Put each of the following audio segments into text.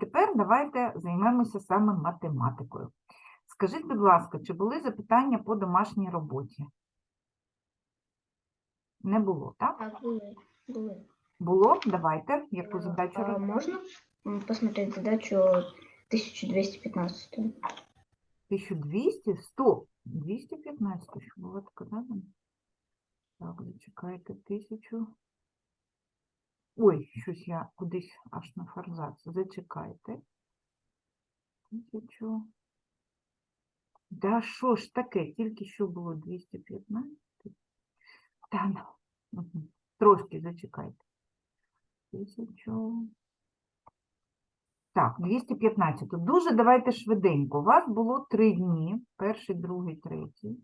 тепер давайте займемося саме математикою. Скажіть, будь ласка, чи були запитання по домашній роботі? Не було, так? Так, були. були. Було? Давайте. Яку Э, задачу а робити? можно м, посмотреть задачу 1215? 1200? 100? 215, що було таке, да? Так, зачекайте, 1000. Ой, щось я кудись аж на форзац. Зачекайте. 1000. Да що ж таке? Тільки що було 215? Та ну. Трошки зачекайте. 1000. Так, 215. Дуже давайте швиденько. У вас було три дні. Перший, другий, третій.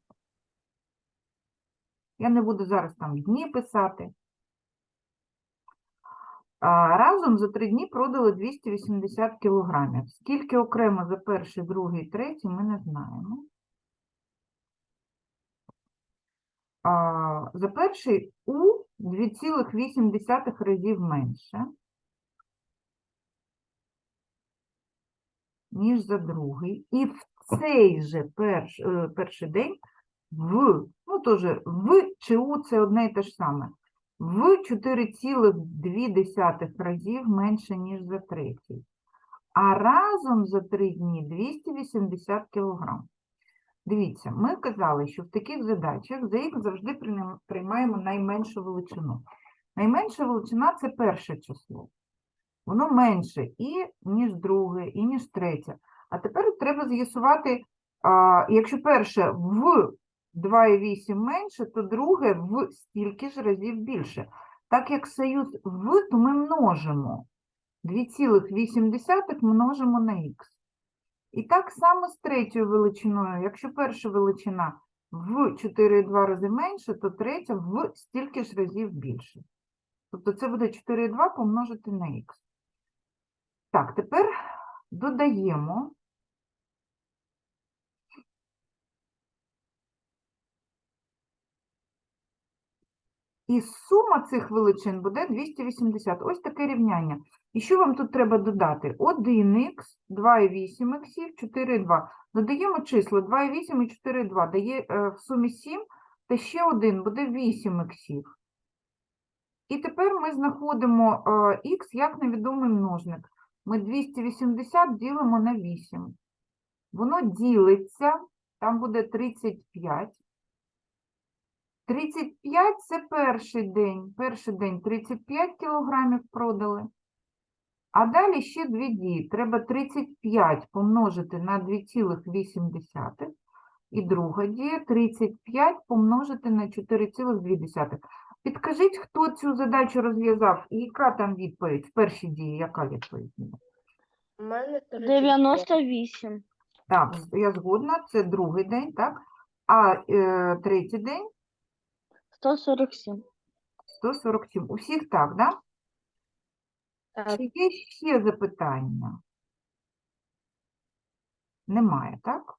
Я не буду зараз там дні писати. Разом за три дні продали 280 кілограмів. Скільки окремо за перший, другий, третій, ми не знаємо. За перший у 2,8 разів менше. ніж за другий. І в цей же перш, е, перший день в, ну теж в чи у це одне і те ж саме, в 4,2 разів менше, ніж за третій. А разом за три дні 280 кілограм. Дивіться, ми казали, що в таких задачах за їх завжди приймаємо найменшу величину. Найменша величина це перше число. Воно менше і ніж друге, і ніж третє. А тепер треба з'ясувати, якщо перше в 2,8 менше, то друге в стільки ж разів більше. Так як союз в, то ми множимо 2,8 множимо на х. І так само з третьою величиною. Якщо перша величина в 4,2 рази менше, то третя в стільки ж разів більше. Тобто це буде 4,2 помножити на х. Так, тепер додаємо. І сума цих величин буде 280. Ось таке рівняння. І що вам тут треба додати? 1х, 2,8х, 4,2. Додаємо числа 2,8 і 4,2. Дає е, в сумі 7, та ще один буде 8х. І тепер ми знаходимо х як невідомий множник. Ми 280 ділимо на 8. Воно ділиться, там буде 35. 35 – це перший день. Перший день 35 кілограмів продали. А далі ще дві дії. Треба 35 помножити на 2,8. І друга дія 35 помножити на 4,2. Підкажіть, хто цю задачу розв'язав і яка там відповідь? В першій дії яка відповідь? У мене 98. Так, я згодна, це другий день, так? А е, третій день 147. 147. У всіх так, да? Так. Чи є ще запитання? Немає, так?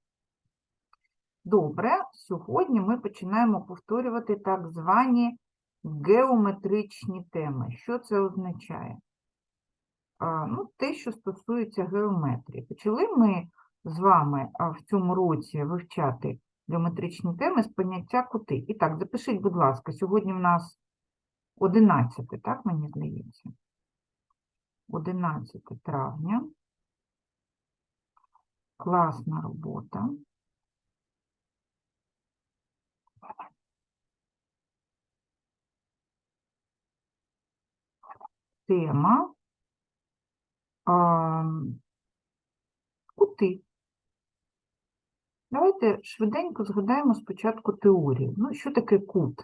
Добре, сьогодні ми починаємо повторювати так звані геометричні теми. Що це означає? А, ну, те, що стосується геометрії. Почали ми з вами в цьому році вивчати геометричні теми з поняття кути. І так, запишіть, будь ласка, сьогодні в нас 11, так, мені здається? 11 травня. Класна робота. Тема а, кути. Давайте швиденько згадаємо спочатку теорію. Ну, що таке кут?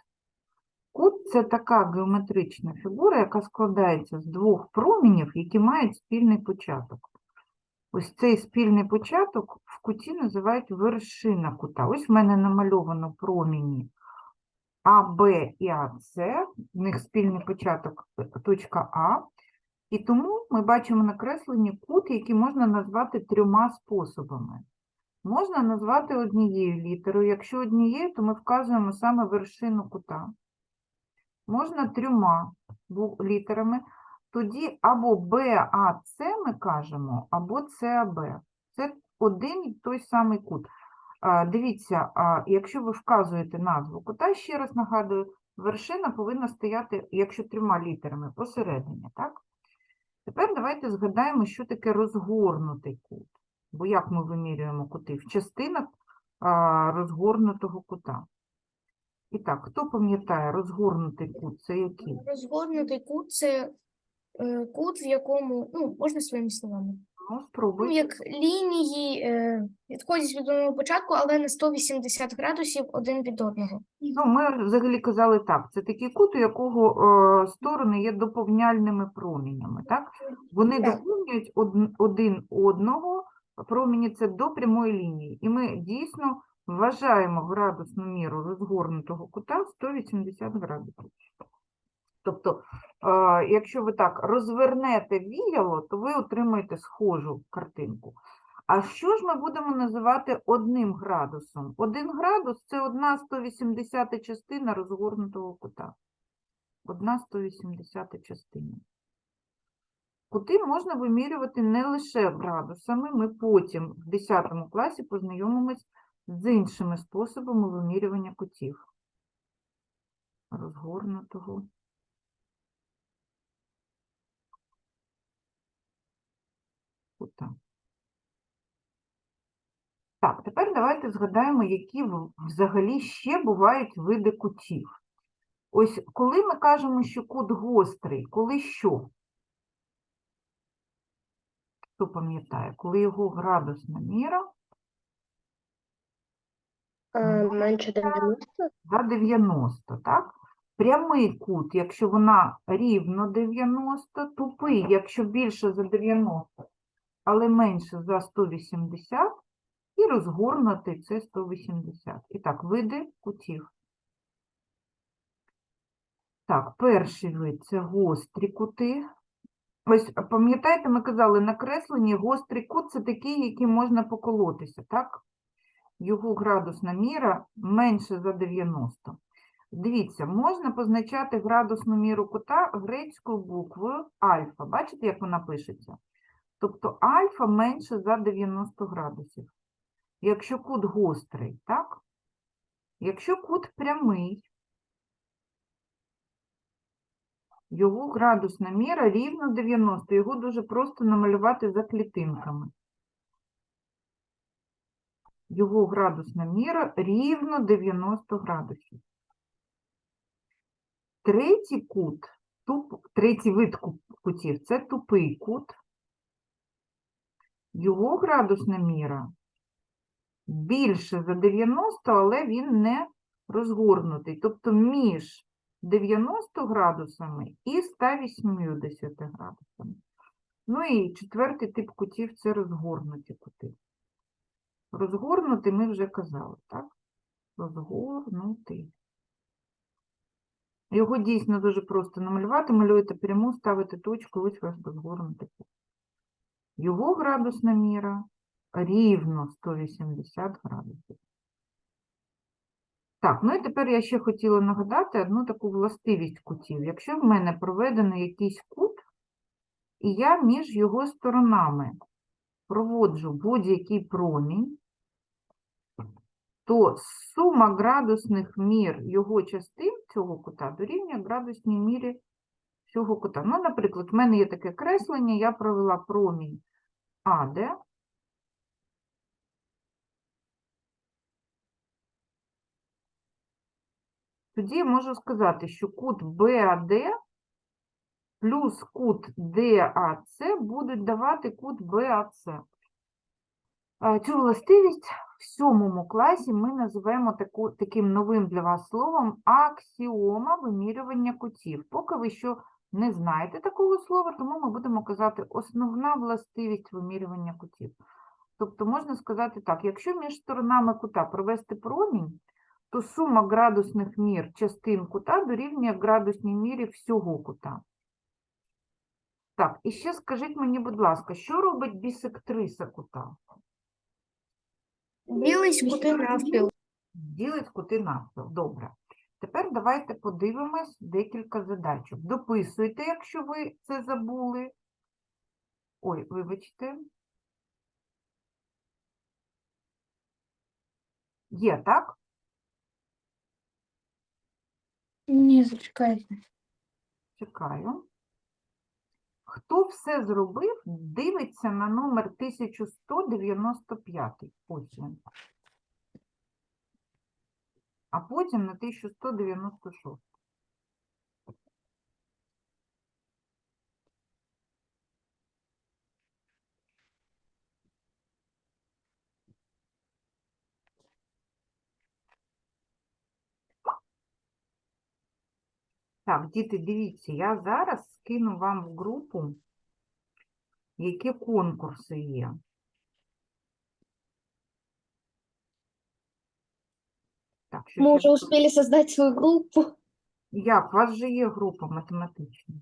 Кут це така геометрична фігура, яка складається з двох промінів, які мають спільний початок. Ось цей спільний початок в куті називають вершина кута. Ось в мене намальовано проміні АБ і АС, в них спільний початок е, точка А. І тому ми бачимо накреслені кут, які можна назвати трьома способами. Можна назвати однією літерою. Якщо однією, то ми вказуємо саме вершину кута. Можна трьома літерами. тоді або БАЦ ми кажемо, або ЦАБ. Це один і той самий кут. Дивіться, якщо ви вказуєте назву кута, ще раз нагадую, вершина повинна стояти, якщо трьома літерами, посередині, так? Тепер давайте згадаємо, що таке розгорнутий кут. Бо як ми вимірюємо кути? В частинах розгорнутого кута. І так, хто пам'ятає розгорнутий кут? Це який? Розгорнутий кут це е, кут, в якому, ну, можна своїми словами. Ну, Ну, як лінії е, відходять від одного початку, але на 180 градусів один від одного. Ну, ми взагалі казали так, це такий кут, у якого е, сторони є доповняльними промінями, так? Вони Так. доповнюють од- один одного, проміні це до прямої лінії. І ми дійсно вважаємо градусну міру розгорнутого кута 180 градусів. Тобто, якщо ви так розвернете віяло, то ви отримаєте схожу картинку. А що ж ми будемо називати одним градусом? Один градус це одна 180 частина розгорнутого кута. Одна 180 частина. Кути можна вимірювати не лише градусами, ми потім в 10 класі познайомимось з іншими способами вимірювання кутів. Розгорнутого кута. Так, тепер давайте згадаємо, які взагалі ще бувають види кутів. Ось коли ми кажемо, що кут гострий, коли що? Хто пам'ятає, коли його градусна міра менше 90? за 90, так? Прямий кут, якщо вона рівно 90, тупий, якщо більше за 90, але менше за 180, і розгорнутий це 180. І так, види кутів. Так, перший вид це гострі кути. Ось, пам'ятаєте, ми казали, накреслені гострий кут це такий, який можна поколотися, так? Його градусна міра менше за 90. Дивіться, можна позначати градусну міру кута грецькою буквою альфа. Бачите, як вона пишеться? Тобто альфа менше за 90 градусів. Якщо кут гострий, так? Якщо кут прямий, його градусна міра рівно 90. Його дуже просто намалювати за клітинками. Його градусна міра рівно 90 градусів. Третій кут, туп, третій вид кутів це тупий кут. Його градусна міра більше за 90, але він не розгорнутий. Тобто між 90 градусами і 180 градусами. Ну і четвертий тип кутів це розгорнуті кути. Розгорнутий ми вже казали, так? Розгорнутий. Його дійсно дуже просто намалювати. Малюєте пряму, ставите точку, ось ваш розгорнутий кут. Його градусна міра рівно 180 градусів. Так, ну і тепер я ще хотіла нагадати одну таку властивість кутів. Якщо в мене проведений якийсь кут, і я між його сторонами проводжу будь-який промінь, то сума градусних мір його частин цього кута дорівнює градусній мірі цього кута. Ну, наприклад, в мене є таке креслення, я провела промінь АД, тоді я можу сказати, що кут БАД плюс кут ДАЦ будуть давати кут БАЦ. Цю властивість в сьомому класі ми називаємо таку, таким новим для вас словом аксіома вимірювання кутів. Поки ви що не знаєте такого слова, тому ми будемо казати основна властивість вимірювання кутів. Тобто можна сказати так, якщо між сторонами кута провести промінь, то сума градусних мір частин кута дорівнює градусній мірі всього кута. Так, і ще скажіть мені, будь ласка, що робить бісектриса кута? Ділись кути навпіл. Ділить кути навпіл. Добре. Тепер давайте подивимось декілька задачок. Дописуйте, якщо ви це забули. Ой, вибачте. Є, так? Ні, зачекайте. Чекаю. Хто все зробив, дивиться на номер 1195. Ось він. А потім на 1196. Так, діти, дивіться, я зараз скину вам в групу, які конкурси є. Так, що Мы уже успели создать свою группу. Як? У вас же є група математична.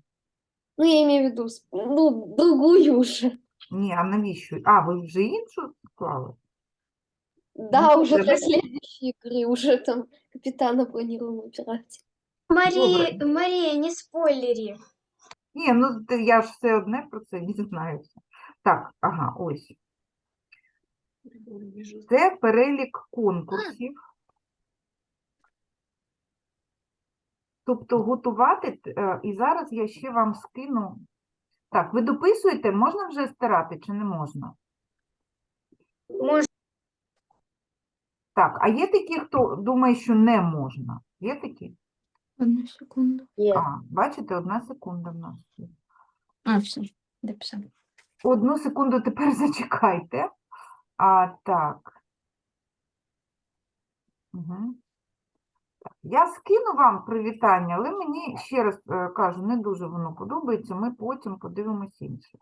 Ну, я имею в виду, с- ну, другую уже. Ні, а навіщо? А, ви вже іншу склали? Да, Ну, уже для следующей игры, уже там капитана планируем Мария- Марія, не спойлері. Ні, ну ти- я ж все одне про це не знаю. Так, ага, ось. Це перелік конкурсів. Тобто готувати, е, і зараз я ще вам скину. Так, ви дописуєте, можна вже стирати чи не можна? Можна. Так, а є такі, хто думає, що не можна? Є такі? Одну секунду. А, бачите, одна секунда в нас. є. А, все, дописав. Одну секунду тепер зачекайте. А, так. Угу. Я скину вам привітання, але мені, ще раз е, кажу, не дуже воно подобається, ми потім подивимось інше.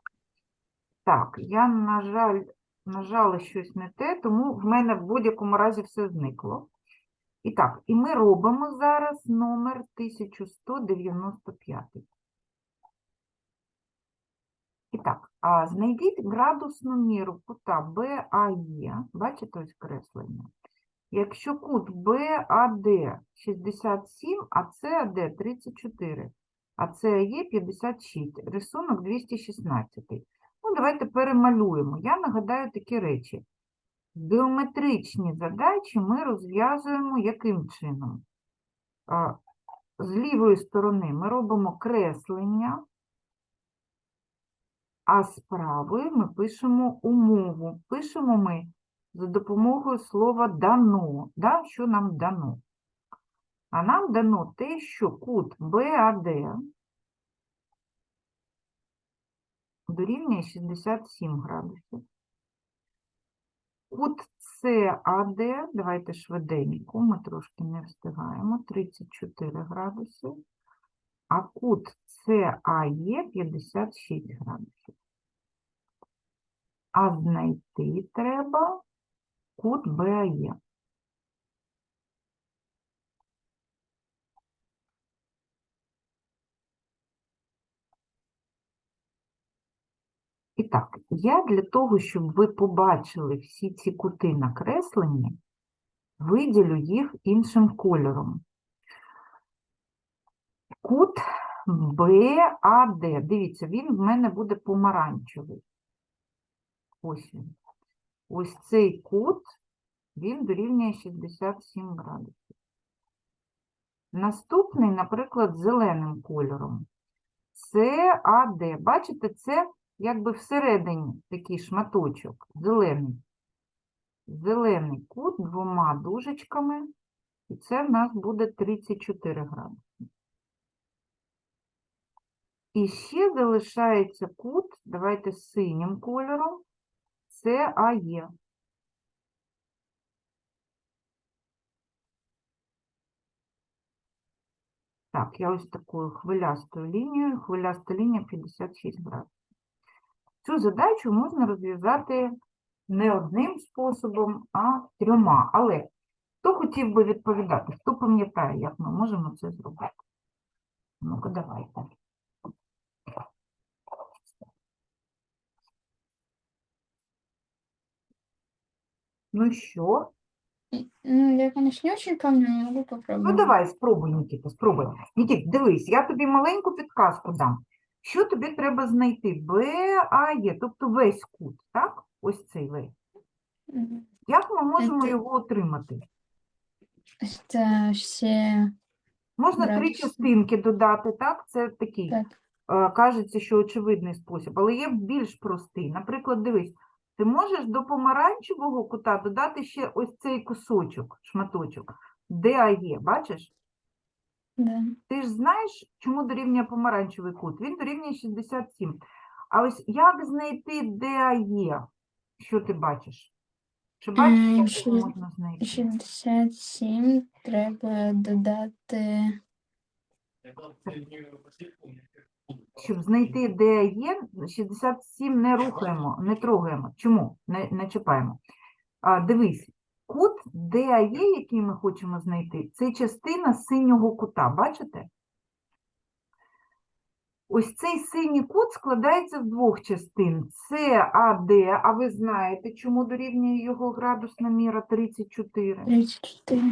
Так, я, на жаль, нажала щось не те, тому в мене в будь-якому разі все зникло. І так, і ми робимо зараз номер 1195. І так, а знайдіть градусну міру кута БАЕ, бачите ось креслення. Якщо кут БАД 67, а САД 34, а САЕ 56, рисунок 216. Ну, давайте перемалюємо. Я нагадаю такі речі. Геометричні задачі ми розв'язуємо яким чином? З лівої сторони ми робимо креслення, а з правої ми пишемо умову. Пишемо ми за допомогою слова дано. Да, що нам дано? А нам дано те, що кут БАД дорівнює 67 градусів. Кут САД, давайте швиденько, ми трошки не встигаємо, 34 градуси. А кут САЕ 56 градусів. А знайти треба кут БАЕ. І так, я для того, щоб ви побачили всі ці кути накреслені, виділю їх іншим кольором. Кут БАД. Дивіться, він в мене буде помаранчевий. Ось він. Ось цей кут, він дорівнює 67 градусів. Наступний, наприклад, зеленим кольором. САД. Бачите, це якби всередині такий шматочок, зелений. Зелений кут двома дужечками, і це в нас буде 34 градуси. І ще залишається кут, давайте синім кольором, це АЕ. Так, я ось такою хвилястою лінією, хвиляста лінія 56 градусів. Цю задачу можна розв'язати не одним способом, а трьома. Але хто хотів би відповідати? Хто пам'ятає, як ми можемо це зробити? Ну-ка, давайте. Ну що, Ну, я, конечно, не очень помню, но могу Ну, давай, спробуй, Нікіта, спробуй. Нікіт, дивись, я тобі маленьку підказку дам. Що тобі треба знайти? Б, А, Є, тобто весь кут, так? Ось цей весь. Мгм. Як ми можемо Це- його отримати? Это все Можна три Градуси. частинки додати, так? Це такий, так. е, кажеться, що очевидний спосіб, але є більш простий. Наприклад, дивись, ти можеш до помаранчевого кута додати ще ось цей кусочок, шматочок, де А є, бачиш? Да. Ти ж знаєш, чому дорівнює помаранчевий кут? Він дорівнює 67. А ось як знайти, де є? Що ти бачиш? Чи бачиш, М, як можна знайти? 67 треба додати. Щоб знайти, де є, 67 не рухаємо, не трогаємо. Чому? Не, не чіпаємо. А, дивись, кут, є, який ми хочемо знайти, це частина синього кута, бачите? Ось цей синій кут складається з двох частин. Це АД, а ви знаєте, чому дорівнює його градусна міра 34. 34.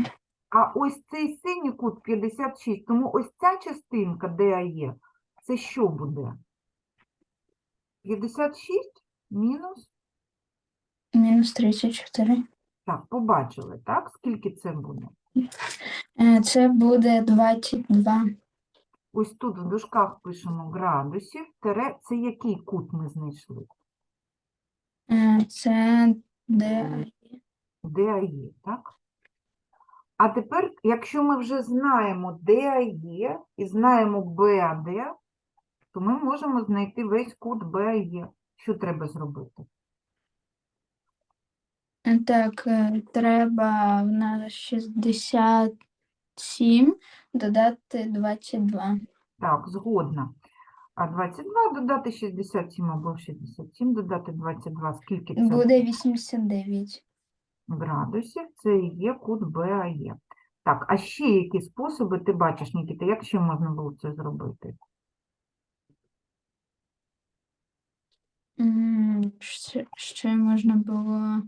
А ось цей синій кут 56, тому ось ця частинка, є, це що буде? 56 мінус, Мінус 34. Так, побачили, так? Скільки це буде? Е, Це буде 22. Ось тут в дужках пишемо градусів, тере, це який кут ми знайшли? Е, Це де Де є, так? А тепер, якщо ми вже знаємо, де є, і знаємо БАД, то ми можемо знайти весь кут БАЄ. Що треба зробити? Так, е, треба в нас 67 додати 22. Так, згодна. А 22 додати 67 або 67 додати 22, скільки це Буде 89. градусів? Це і є кут БАЄ. Так, а ще які способи ти бачиш, Нікіта, як ще можна було це зробити? М, Ще, ще можна було.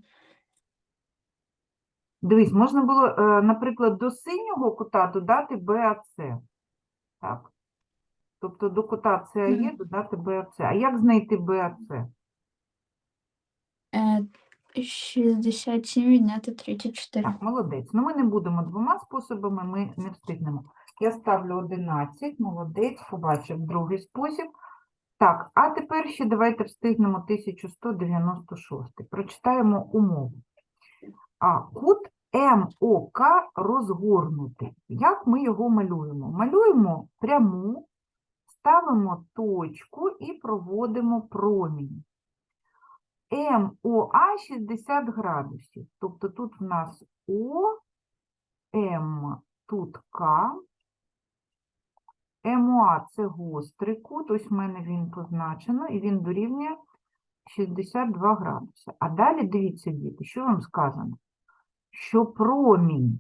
Дивись, можна було, е, наприклад, до синього кута додати БАЦ. Так. Тобто до кута Мгм. додати БАЦ. А як знайти БАЦ? Е, 67 відняти 34. Так, молодець. Ну, ми не будемо двома способами, ми не встигнемо. Я ставлю 11, молодець, побачив другий спосіб. Так, а тепер ще давайте встигнемо 1196. Прочитаємо умову. А кут МОК розгорнутий. Як ми його малюємо? Малюємо пряму, ставимо точку і проводимо промінь. МОА 60 градусів. Тобто тут в нас О, М, тут К. МОА – це гострий кут, ось в мене він позначено, і він дорівнює 62 градуси. А далі дивіться, діти, що вам сказано? Що промінь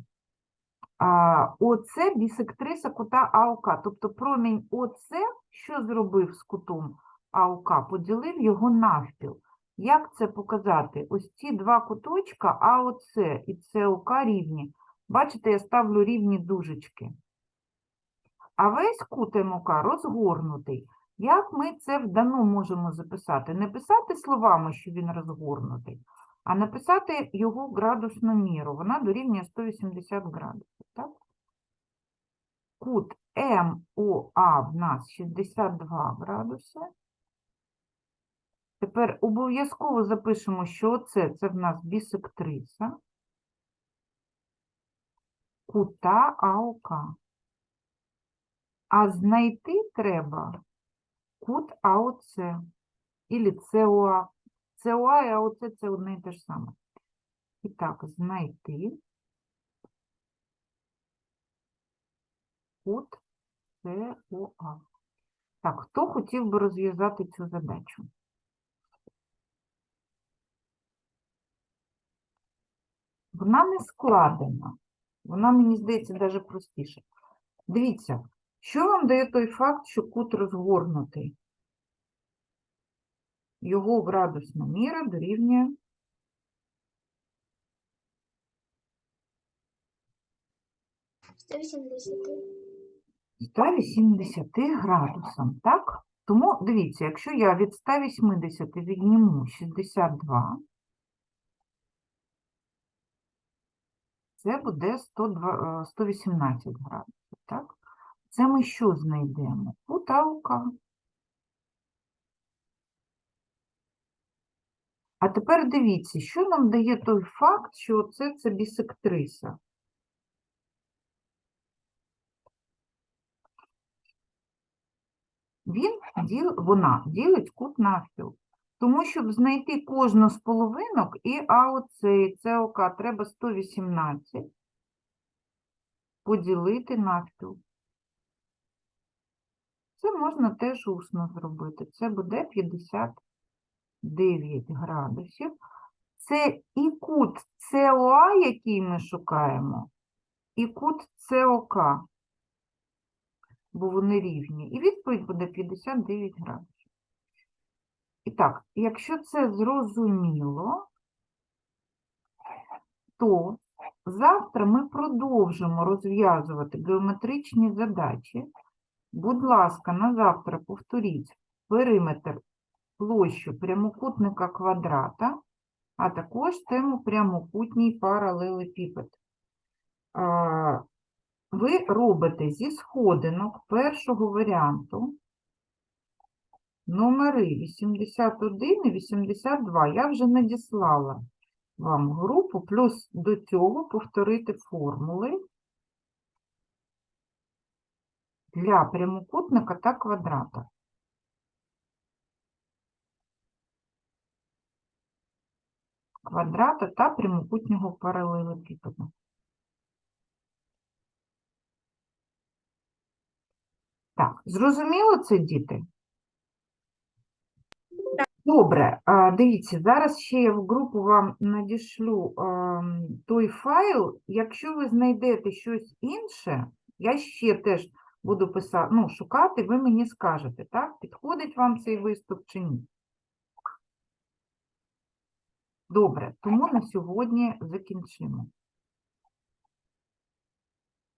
ОЦ бісектриса кута АОК. Тобто промінь ОЦ, що зробив з кутом АОК? Поділив його навпіл. Як це показати? Ось ці два куточка АОЦ і СОК рівні. Бачите, я ставлю рівні дужечки. А весь кут МОК розгорнутий. Як ми це вдано можемо записати? Не писати словами, що він розгорнутий, а написати його градусну міру. Вона дорівнює 180 градусів. Так? Кут МОА в нас 62 градуси. Тепер обов'язково запишемо, що це, це в нас бісектриса кута АОК. А знайти треба кут АОЦ или ЦОА. ЦОА і АОЦ – це одне і те ж саме. І так, знайти кут ЦОА. Так, хто хотів би розв'язати цю задачу? Вона не складена. Вона, мені здається, навіть простіша. Дивіться, що вам дає той факт, що кут розгорнутий? Його градусна міра дорівнює 180. 180 градусам, так? Тому дивіться, якщо я від 180 відніму 62, це буде 102, е, 118 градусів, так? Це ми що знайдемо? Кут А тепер дивіться, що нам дає той факт, що це, це бісектриса. Він діл, вона ділить кут навпіл. Тому, щоб знайти кожну з половинок, і АОЦ, і СОК треба 118 поділити навпіл. Це можна теж усно зробити. Це буде 59 градусів. Це і кут СОА, який ми шукаємо, і кут СОК бо вони рівні. І відповідь буде 59 градусів. І так, якщо це зрозуміло, то завтра ми продовжимо розв'язувати геометричні задачі. Будь ласка, на завтра повторіть периметр площу прямокутника квадрата, а також тему прямокутній паралелепіпед. Ви робите зі сходинок першого варіанту номери 81 і 82. Я вже надіслала вам групу, плюс до цього повторити формули для прямокутника та квадрата. Квадрата та прямокутнього паралелепіпеду. Так, зрозуміло це, діти? Добре, дивіться, зараз ще я в групу вам надішлю той файл. Якщо ви знайдете щось інше, я ще теж буду писати, ну, шукати, ви мені скажете, так? Підходить вам цей виступ чи ні? Добре, тому на сьогодні закінчимо.